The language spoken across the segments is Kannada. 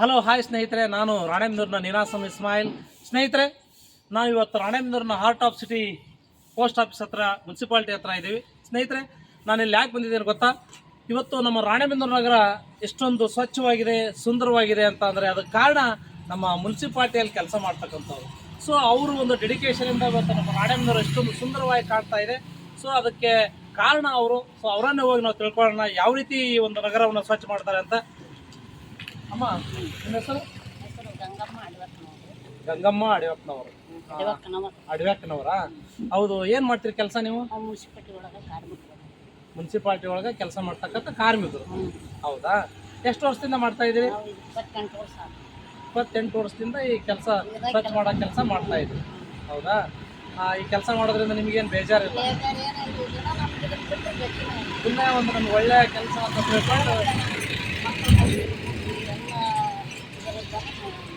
ಹಲೋ ಹಾಯ್ ಸ್ನೇಹಿತರೆ. ನಾನು ರಾಣೇಂದ್ರನ ನಿನಾಸಂ ಇಸ್ಮಾಯಿಲ್. ಸ್ನೇಹಿತರೆ ನಾವು ಇವತ್ತು ರಾಣೇಂದ್ರನ heart of city post office ಹತ್ರ ಮುನ್ಸಿಪಾಲ್ಟಿ ಹತ್ರ ಇದ್ದೀವಿ. ಸ್ನೇಹಿತರೆ ನಾನು ಇಲ್ಲಿ ಯಾಕೆ ಬಂದಿದ್ದೇನೆ ಗೊತ್ತಾ? ಇವತ್ತು ನಮ್ಮ ರಾಣೇಬೆನ್ನೂರು ನಗರ ಎಷ್ಟೊಂದು ಸ್ವಚ್ಛವಾಗಿದೆ, ಸುಂದರವಾಗಿದೆ ಅಂತ ಅಂದರೆ ಅದಕ್ಕೆ ಕಾರಣ ನಮ್ಮ ಮುನ್ಸಿಪಾಲ್ಟಿಯಲ್ಲಿ ಕೆಲಸ ಮಾಡ್ತಕ್ಕಂಥವ್ರು. ಸೊ ಅವರು ಒಂದು ಡೆಡಿಕೇಶನಿಂದ ಇವತ್ತು ನಮ್ಮ ರಾಣೇಬೆನ್ನೂರು ಎಷ್ಟೊಂದು ಸುಂದರವಾಗಿ ಕಾಣ್ತಾ ಇದೆ. ಸೊ ಅದಕ್ಕೆ ಕಾರಣ ಅವರು. ಸೊ ಅವರನ್ನೇ ಹೋಗಿ ನಾವು ತಿಳ್ಕೊಳ್ಳೋಣ ಯಾವ ರೀತಿ ಈ ಒಂದು ನಗರವನ್ನು ಸ್ವಚ್ಛ ಮಾಡ್ತಾರೆ ಅಂತ. ಅಮ್ಮ ನಿಮ್ಮ ಹೆಸರು? ಹೆಸರು ಗಂಗಮ್ಮ ಅಡವತ್ನವರು ಗಂಗಮ್ಮ ಅಡಿವ್ಯಾಕ್ನವರಾ ಹೌದು ಏನು ಮಾಡ್ತೀರಿ ಕೆಲಸ ನೀವು? ಮುನ್ಸಿಪಾಲ್ಟಿ ಒಳಗೆ ಕಾರ್ಮಿಕರು. ಮುನ್ಸಿಪಾಲ್ಟಿ ಒಳಗೆ ಕೆಲಸ ಮಾಡ್ತಕ್ಕಂಥ ಕಾರ್ಮಿಕರು. ಹೌದಾ? ಎಷ್ಟು ವರ್ಷದಿಂದ ಮಾಡ್ತಾ ಇದ್ದೀರಿ? ಇಪ್ಪತ್ತೆಂಟು ವರ್ಷ ಇಪ್ಪತ್ತೆಂಟು ವರ್ಷದಿಂದ ಈ ಕೆಲಸ ಸ್ವಚ್ಛ ಮಾಡೋ ಕೆಲಸ ಮಾಡ್ತಾ ಇದ್ರಿ ಹೌದಾ? ಈ ಕೆಲಸ ಮಾಡೋದ್ರಿಂದ ನಿಮಗೇನು ಬೇಜಾರಿಲ್ಲ. ಸುಮ್ಮನೆ ಒಂದು ನಮ್ಗೆ ಒಳ್ಳೆ ಕೆಲಸ ಅಂತ ತಿಳ್ಕೊಂಡು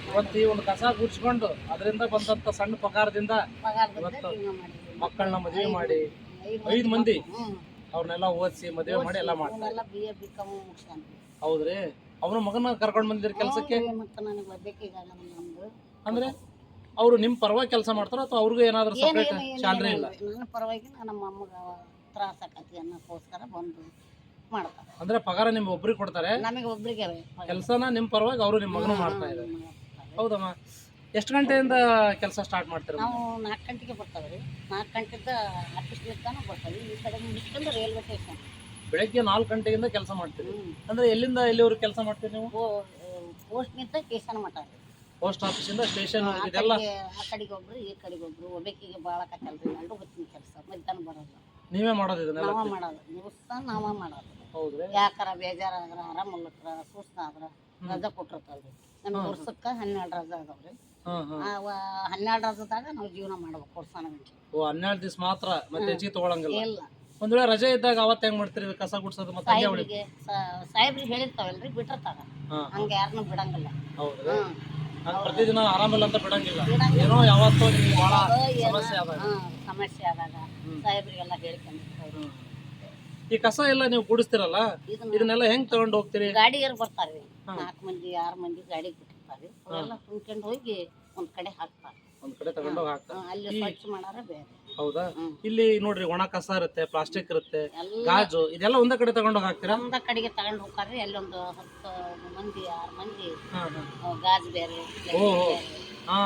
ಇವತ್ತು ಈ ಒಂದು ಕಸ ಗುಡ್ಸ್ಕೊಂಡು ಅದರಿಂದ ಬಂದಂತ ಸಣ್ಣ ಪಗಾರದಿಂದ ಇವತ್ತು. ಮಕ್ಕಳನ್ನ ಮದುವೆ ಮಾಡಿ ಐದು ಮಂದಿ ಅವ್ರನ್ನೆಲ್ಲ ಓದಿಸಿ ಮದುವೆ ಮಾಡಿ ಎಲ್ಲ ಮಾಡ್ತಾರೆ. ಹೌದ್ರಿ? ಅವನ ಮಗನ ಕರ್ಕೊಂಡು ಬಂದಿರ ಕೆಲಸಕ್ಕೆ? ಅಂದ್ರೆ ಅವರು ನಿಮ್ಮ ಪರವಾಗಿ ಕೆಲಸ ಮಾಡ್ತಾರ ಅಥವಾ ಅವ್ರಿಗೂ ಏನಾದರೂ ಏನು ಸಪ್ರೇಟ್ ಸ್ಯಾಲ್ರಿ ಇಲ್ಲ? ನನ್ನ ಪರವಾಗಿ ನಮ್ಮ ಅಮ್ಮಗೆ ತ್ರಾಸ ಆಕತಿ ಅನ್ನೋಕ್ಕೋಸ್ಕರ ಬಂದು ಮಾಡ್ತಾರೆ. ಅಂದ್ರೆ ಪಗಾರ ನಿಮ್ಗೆ ಒಬ್ರಿಗೆ ಕೊಡ್ತಾರೆ. ನಮಗೆ ಒಬ್ರಿಗೆ ಕೆಲಸನ ನಿಮ್ಮ ಪರವಾಗಿ ಅವರು ನಿಮ್ಮ ಮಗನು ಮಾಡ್ತಾ ಇದ್ದಾರೆ. ಹೌದಮ್ಮ. ಎಷ್ಟು ಗಂಟೆಯಿಂದ ಕೆಲಸ ಸ್ಟಾರ್ಟ್ ಮಾಡ್ತೀರ ನಾವು ನಾಲ್ಕು ಗಂಟೆಗೆ ಬರ್ತಾವೆ ರೀ. ನಾಲ್ಕು ಗಂಟೆದ ಆಫೀಸ್ಲಿರ್ತಾನೆ ಬರ್ತಾವೆ ಈ ಕಡೆ ಮುಗಿಸ್ಕೊಂಡು ರೈಲ್ವೆ ಸ್ಟೇಷನ್ ಬೆಳಗ್ಗೆ ನಾಲ್ಕು ಗಂಟೆಯಿಂದ ಕೆಲಸ ಮಾಡ್ತೀರಿ. ಅಂದ್ರೆ ಎಲ್ಲಿಂದ ಎಲ್ಲಿವರೆಗೆ ಕೆಲಸ ಮಾಡ್ತೀರಿ ನೀವು? ಪೋಸ್ಟ್ನಿಂದ ಕೇಸನ ಮಟ್ಟ ರೀ. ಪೋಸ್ಟ್ ಆಫೀಸಿಂದ ಸ್ಟೇಷನ್ ಆ ಇದೆಲ್ಲ? ಆ ಕಡೆಗೆ ಒಬ್ರು ಈ ಕಡೆಗೆ ಒಬ್ರು ಒಬ್ಬಾಕಿಗೆ ಭಾಳ ಕಟ್ಟಲ್ರಿ ಎಲ್ಲರೂ ಗೊತ್ತಿನ ಕೆಲಸ. ಮಧ್ಯಾಹ್ನ ಬರೋದು ನೀವೇ ಮಾಡೋದು ಇದನ್ನೆಲ್ಲ? ನಾವ ಮಾಡೋದು. ದಿವಸ ನಾವ ಮಾಡೋದು. ಹೌದ್ರಿ? ಯಾಕಾರ ಬೇಜಾರಾದ್ರ ಆರಾಮಲ್ಲತ್ರ ಸುಸ್ತಾದ್ರ ರಜಾ ಕೊಟ್ಟಿರ್ತಾವ್ರಿ ನಮ್ಗೆ ವರ್ಷಕ್ಕೆ ಹನ್ನೆರಡು ರಜಾ ಅದಾವ್ರಿ. ಹಾ ಹಾ ಆ ಹನ್ನೆರಡು ರಜಾದಾಗ ನಾವು ಜೀವನ ಮಾಡ್ಬೇಕು ವರ್ಷನ ಗಂಟೆ ಓ ಹನ್ನೆರಡು ದಿವಸ ಮಾತ್ರ ಮತ್ತೆ ಹೆಚ್ಚಿಗೆ ತಗೊಳಂಗಿಲ್ಲ? ಇಲ್ಲ. ಒಂದ್ ವೇಳೆ ರಜೆ ಇದ್ದಾಗ ಅವತ್ತು ಹೆಂಗ್ ಮಾಡ್ತೀರಿ? ಇದು ಕಸ ಗುಡ್ಸೋದು ಮತ್ತೆ ಹಂಗೆ ಉಳಿ ಸಾಹೇಬ್ರಿಗೆ ಸಾಹೇಬ್ರಿಗೆ ಹೇಳಿರ್ತಾವಲ್ರಿ ಬಿಟ್ಟಿರ್ತಾರ. ಹಾ. ಹಂಗೆ ಯಾರನ್ನೂ ಬಿಡಂಗಿಲ್ಲ. ಹೌದ್ರಿ? ಹ್ಮ್. ಹಂಗ್ ಪ್ರತಿದಿನ ಆರಾಮಿಲ್ಲ ಅಂತ ಬಿಡಂಗಿಲ್ಲ. ಏನೋ ಯಾವತ್ತೋ ನಿಮ್ಗೆ ಭಾಳ ಸಮಸ್ಯೆ ಆದಾಗ. ಸಮಸ್ಯೆ ಆದಾಗ ಸಾಹೇಬ್ರಿಗೆಲ್ಲ ಹೇಳ್ಕೊಂಡು. ಈ ಕಸ ಎಲ್ಲ ನೀವು ಗುಡಿಸ್ತಿರಲ್ಲ? ಇದನ್ನ ಇದನ್ನೆಲ್ಲ ಹೆಂಗ್ ತಗೊಂಡು ಹೋಗ್ತೀರಿ? ಗಾಡಿಯರು ಬರ್ತಾರೆ. ನಾಲ್ಕು ಮಂದಿ ಆರು ಮಂದಿ ಗಾಡಿ ಬಿಟ್ಟಿರ್ತಾರೆ. ಅವರೆಲ್ಲ ತುಂಬ್ಕೊಂಡು ಹೋಗಿ ಒಂದ್ ಕಡೆ ಹಾಕ್ತಾರೆ. ಒಂದ್ ಕಡೆ ತಗೊಂಡೋಗಿ ಹಾಕ್ತಾರೆ. ಅಲ್ಲಿ ಸ್ವಚ್ಛ ಮಾಡಾರ ಬೇರೆ. ಹೌದಾ? ಇಲ್ಲಿ ನೋಡ್ರಿ ಒಣ ಕಸ ಇರುತ್ತೆ ಪ್ಲಾಸ್ಟಿಕ್ ಇರುತ್ತೆ ಗಾಜು ಇದೆಲ್ಲ ಒಂದೇ ಕಡೆ ತಗೊಂಡೋಗಿ ಹಾಕ್ತೀರಾ ಒಂದ ಕಡೆಗೆ ತಗೊಂಡು ಹೋಗ್ತಾರ್ರಿ ಅಲ್ಲೊಂದು ಒಂದು ಹತ್ತು ಮಂದಿ ಆರು ಮಂದಿ ಗಾಜು ಹಾ. ಅವ್ ಗಾಜ್ ಬೇರೆ ಓಹೋ. ಹಾ.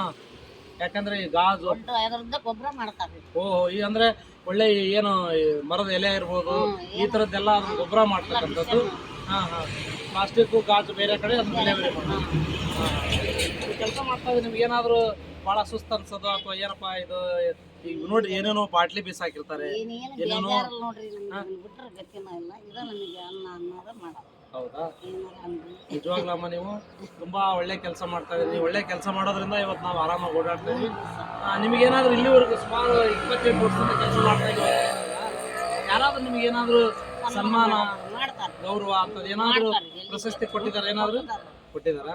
ಯಾಕಂದ್ರೆ ಈ ಗಾಜು ದೊಡ್ಡ ಅದರಿಂದ ಗೊಬ್ಬರ ಮಾಡ್ತಾರೆ ಓಹೋ ಈ ಅಂದ್ರೆ ಒಳ್ಳೆ ಈ ಏನು ಈ ಮರದ ಎಲೆ ಇರ್ಬೋದು ಈ ತರದ್ದೆಲ್ಲ ಅದನ್ನ ಗೊಬ್ಬರ ಮಾಡ್ತಕ್ಕಂಥದ್ದು. ಹಾ ಹಾ. ಪ್ಲಾಸ್ಟಿಕ್ ಗಾಜು ಬೇರೆ ಕಡೆ ಅದನ್ನ ಡೆಲಿವರಿ ಮಾಡೋದು ಕೆಲಸ ಮಾಡ್ತಾ ಇದ್ರೆ ನಿಮ್ಗೆ ಏನಾದ್ರು ಬಹಳ ಸುಸ್ತು ಅನ್ಸೋದು ಅಥವಾ ಏನಪ್ಪಾ ಇದು ಈಗ ನೋಡ್ರಿ ಏನೇನೋ ಬಾಟ್ಲಿ ಬೀಸ್ ಹಾಕಿರ್ತಾರೆ ಏನೇನೋ- ಬೇಜಾರಲ್ಲ ನೋಡ್ರಿ ನಮ್ಗೆ ಬಿಟ್ರೆ ಗತಿನ ಇಲ್ಲ. ಇದ ನಮಗೆ ಅನ್ನ ಅನ್ನೋದ ಮಾಡೋದು ಹೌದಾ? ನಿಜವಾಗ್ಲಮ್ಮ ನೀವು? ತುಂಬಾ ಒಳ್ಳೆ ಕೆಲಸ ಮಾಡ್ತಾ ಇದ್ದೀವಿ ಒಳ್ಳೆ ಕೆಲಸ ಮಾಡೋದ್ರಿಂದ ಇವತ್ತು ನಾವು ಆರಾಮಾಗಿ ಓಡಾಡ್ತಾ ಇದ್ದೀವಿ. ನಿಮಗೇನಾದ್ರೂ ಇಲ್ಲಿವರೆಗೂ ಸುಮಾರು ಇಪ್ಪತ್ತೆಂಟು ವರ್ಷದಿಂದ ಕೆಲಸ ಮಾಡ್ತಾ ಇದ್ದೀವಿ. ಯಾರಾದ್ರೂ ನಿಮಗೇನಾದ್ರೂ ಸನ್ಮಾನ ಗೌರವ ಅಂತದ್ದು ಏನಾದ್ರು ಪ್ರಶಸ್ತಿ ಕೊಟ್ಟಿದ್ದಾರೆ ಏನಾದ್ರು? ಕೊಟ್ಟಿದಾರ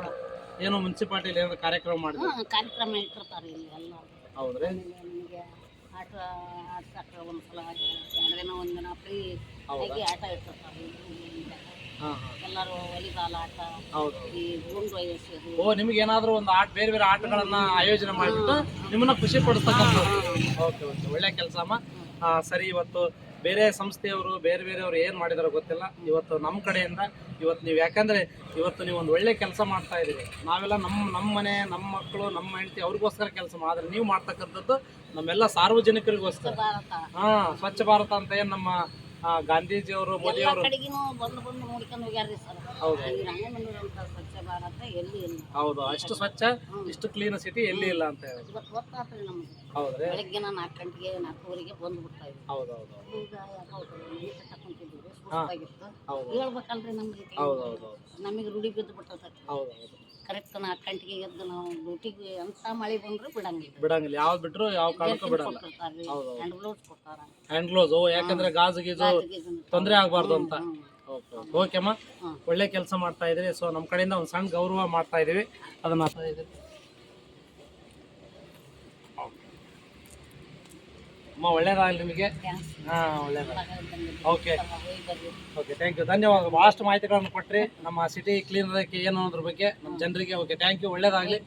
ಏನೋ ಮುನ್ಸಿಪಾಲ್ಟಿ ಏನಾದ್ರು ಕಾರ್ಯಕ್ರಮ ಮಾಡಿದ್ರು? ಕಾರ್ಯಕ್ರಮ ಇಟ್ಟಿರ್ತಾರೆ ಇಲ್ಲಿ ಎಲ್ಲ ಹೌದ್ರಿ. ಆಟ ಆಡ್ಸಕ್ಕೆ ಒಂದ್ಸಲ ಎರಡು ದಿನ ಒಂದು ದಿನ ಫ್ರೀ? ಆಗಿ ಆಟ ಇಟ್ಟಿರ್ತಾರೆ ಎಲ್ಲರೂ ವಾಲಿಬಾಲ್ ಆಟ ಹೌದು. ಈ ಗುಂಡು ವಯಸ್ಸು. ಓ ನಿಮ್ಗೆ ಏನಾದ್ರು ಒಂದು ಆಟ ಬೇರೆ ಬೇರೆ ಆಟಗಳನ್ನ ಆಯೋಜನೆ ಮಾಡಿಬಿಟ್ಟು ನಿಮ್ಮನ್ನ ಖುಷಿ ಪಡಿಸ್ತಕ್ಕಂಥದ್ದು. Okay okay. ಒಳ್ಳೆ ಕೆಲಸ ಅಮ್ಮ. ಸರಿ ಇವತ್ತು ಬೇರೆ ಸಂಸ್ಥೆಯವರು ಬೇರೆ ಬೇರೆಯವರು ಏನು ಮಾಡಿದಾರೋ ಗೊತ್ತಿಲ್ಲ. ಇವತ್ತು ನಮ್ಮ ಕಡೆಯಿಂದ ಇವತ್ತು ನೀವು ಯಾಕಂದ್ರೆ ಇವತ್ತು ನೀವು ಒಂದು ಒಳ್ಳೆ ಕೆಲಸ ಮಾಡ್ತಾ ಇದ್ದೀರಿ ನಾವೆಲ್ಲ ನಮ್ಮ ನಮ್ಮ ಮನೆ ನಮ್ಮ ಮಕ್ಕಳು ನಮ್ಮ ಹೆಂಡತಿ ಅವ್ರಿಗೋಸ್ಕರ ಕೆಲಸ ಮಾಡಿದ್ರೆ ನೀವು ಮಾಡ್ತಕ್ಕಂಥದ್ದು ನಮ್ಮೆಲ್ಲ ಸಾರ್ವಜನಿಕರಿಗೋಸ್ಕರ. ಹಾಂ ಸ್ವಚ್ಛ ಭಾರತ ಅಂತ ಏನು ನಮ್ಮ ಗಾಂಧೀಜಿಯವರು ಎಲ್ಲ ಮೋದಿಯವರು ಕಡೆಗಿನೂ ಬಂದು ಬಂದು ನೋಡ್ಕೊಂಡು ಹೋಗ್ಯಾರ್ರಿ ಸರ್. ಹೌದು. ಈ ರಂಗಮಂದಿರಂತ ಸ್ವಚ್ಛ ಭಾರತ ಎಲ್ಲಿ ಇಲ್ಲ. ಹೌದು ಅಷ್ಟು ಸ್ವಚ್ಛ ಇಷ್ಟು ಕ್ಲೀನ್ ಸಿಟಿ ಎಲ್ಲಿ ಇಲ್ಲ ಅಂತ ಹೇಳಿ. ಇವತ್ತು ಗೊತ್ತಾತ್ರಿ ನಮ್ಗೆ. ಹೌದ್ರಿ. ಬೆಳಗ್ಗೆ ನಾಲ್ಕು ಗಂಟೆಗೆ ನಾಲ್ಕೂವರೆಗೆ ಬಂದು ಬಿಡ್ತಾ ಇದ್ವಿ. ಹೌದು ಹೌದು ಈಗ ಯಾಕೋ ಮನೆ ಕಟ್ಟಕೊಂತಿದ್ವಿ ಸುಸ್ತಾಗಿತ್ತು. ಹೌದು. ಹೇಳ್ಬೇಕಲ್ರಿ ನಮ್ಗೆ ಹೌದು ಹೌದು ನಮಗೆ ರೂಢಿ ಬಿದ್ದು ಬಿಟ್ಟು ಹೌದು ಹೌದು. ಕರೆಕ್ಟ್ ನಾಲ್ಕು ಗಂಟೆಗೆ ಎದ್ದು ನಾವು ಡ್ಯೂಟಿಗೆ ಎಂತ ಮಳೆ ಬಂದ್ರು ಬಿಡಂಗಿಲ್ಲ. ಬಿಡಂಗಿಲ್ಲ. ಯಾವ್ದು ಬಿಟ್ರು ಯಾವ ಕಾರಣಕ್ಕೂ ಬಿಡಲ್ಲ. ಹೌದು. ಹ್ಯಾಂಡ್ ಗ್ಲೌಸ್ ಕೊಡ್ತಾರ. ಹ್ಯಾಂಡ್ ಗ್ಲೋಸ್ ಯಾಕಂದ್ರೆ ಗಾಜು ಗೀಜು ತೊಂದರೆ ಆಗಬಾರ್ದು ಅಂತ. Okay okay. ಅಮ್ಮ ಒಳ್ಳೆ ಕೆಲಸ ಮಾಡ್ತಾ ಇದ್ರಿ. ಸೊ ನಮ್ಮ ಕಡೆಯಿಂದ ಒಂದು ಸಣ್ಣ ಗೌರವ ಮಾಡ್ತಾ ಇದೀವಿ. ಅದನ್ನ ಮಾಡ್ತಾ ಇದೀವಿ ಅಮ್ಮ ಒಳ್ಳೇದಾಗಲಿ ನಿಮಗೆ? ಹಾಂ ಒಳ್ಳೇದಾಗಲಿ ಓಕೆ ಓಕೆ ಥ್ಯಾಂಕ್ ಯು ಧನ್ಯವಾದ. ಭಾಳಷ್ಟು ಮಾಹಿತಿಗಳನ್ನು ಕೊಟ್ರಿ. ನಮ್ಮ ಸಿಟಿ ಕ್ಲೀನ್ ಅದಕ್ಕೆ ಏನು ಅನ್ನೋದ್ರ ಬಗ್ಗೆ ನಮ್ಮ ಜನರಿಗೆ. ಓಕೆ ಥ್ಯಾಂಕ್ ಯು ಒಳ್ಳೇದಾಗಲಿ.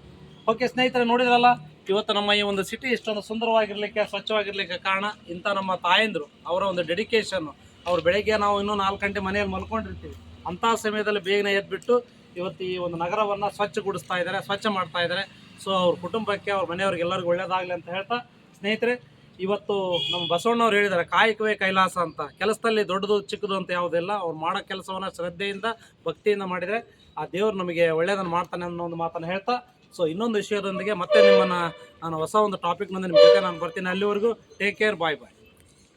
ಓಕೆ ಸ್ನೇಹಿತರೆ ನೋಡಿದ್ರಲ್ಲ? ಇವತ್ತು ನಮ್ಮ ಈ ಒಂದು ಸಿಟಿ ಇಷ್ಟೊಂದು ಸುಂದರವಾಗಿರಲಿಕ್ಕೆ ಸ್ವಚ್ಛವಾಗಿರಲಿಕ್ಕೆ ಕಾರಣ ಇಂಥ ನಮ್ಮ ತಾಯಂದರು ಅವರ ಒಂದು ಡೆಡಿಕೇಶನ್ ಅವ್ರು ಬೆಳಗ್ಗೆ ನಾವು ಇನ್ನೂ ನಾಲ್ಕು ಗಂಟೆ ಮನೆಯಲ್ಲಿ ಮಲ್ಕೊಂಡಿರ್ತೀವಿ. ಅಂಥ ಸಮಯದಲ್ಲಿ ಬೇಗನೆ ಎದ್ಬಿಟ್ಟು ಇವತ್ತು ಈ ಒಂದು ನಗರವನ್ನು ಸ್ವಚ್ಛಗೊಳಿಸ್ತಾ ಇದ್ದಾರೆ ಸ್ವಚ್ಛ ಮಾಡ್ತಾ ಇದ್ದಾರೆ. ಸೊ ಅವ್ರ ಕುಟುಂಬಕ್ಕೆ ಅವ್ರ ಮನೆಯವ್ರಿಗೆ ಎಲ್ಲರಿಗೂ ಒಳ್ಳೇದಾಗಲಿ ಅಂತ ಹೇಳ್ತಾ ಸ್ನೇಹಿತರೆ ಇವತ್ತು ನಮ್ಮ ಬಸವಣ್ಣವ್ರು ಹೇಳಿದ್ದಾರೆ, ಕಾಯಕವೇ ಕೈಲಾಸ ಅಂತ. ಕೆಲಸದಲ್ಲಿ ದೊಡ್ಡದು ಚಿಕ್ಕದು ಅಂತ ಯಾವುದಿಲ್ಲ, ಅವ್ರು ಮಾಡೋ ಕೆಲಸವನ್ನು ಶ್ರದ್ಧೆಯಿಂದ, ಭಕ್ತಿಯಿಂದ ಮಾಡಿದರೆ ಆ ದೇವರು ನಮಗೆ ಒಳ್ಳೆಯದನ್ನು ಮಾಡ್ತಾನೆ ಅನ್ನೋ ಒಂದು ಮಾತನ್ನು ಹೇಳ್ತಾ, ಸೊ ಇನ್ನೊಂದು ವಿಷಯದೊಂದಿಗೆ ಮತ್ತೆ ನಿಮ್ಮನ್ನು ನಾನು ಹೊಸ ಒಂದು ಟಾಪಿಕ್ನೊಂದಿಗೆ ನಿಮ್ಮ ಜೊತೆ ನಾನು ಬರ್ತೀನಿ. ಅಲ್ಲಿವರೆಗೂ ಟೇಕ್ ಕೇರ್ ಬಾಯ್ ಬಾಯ್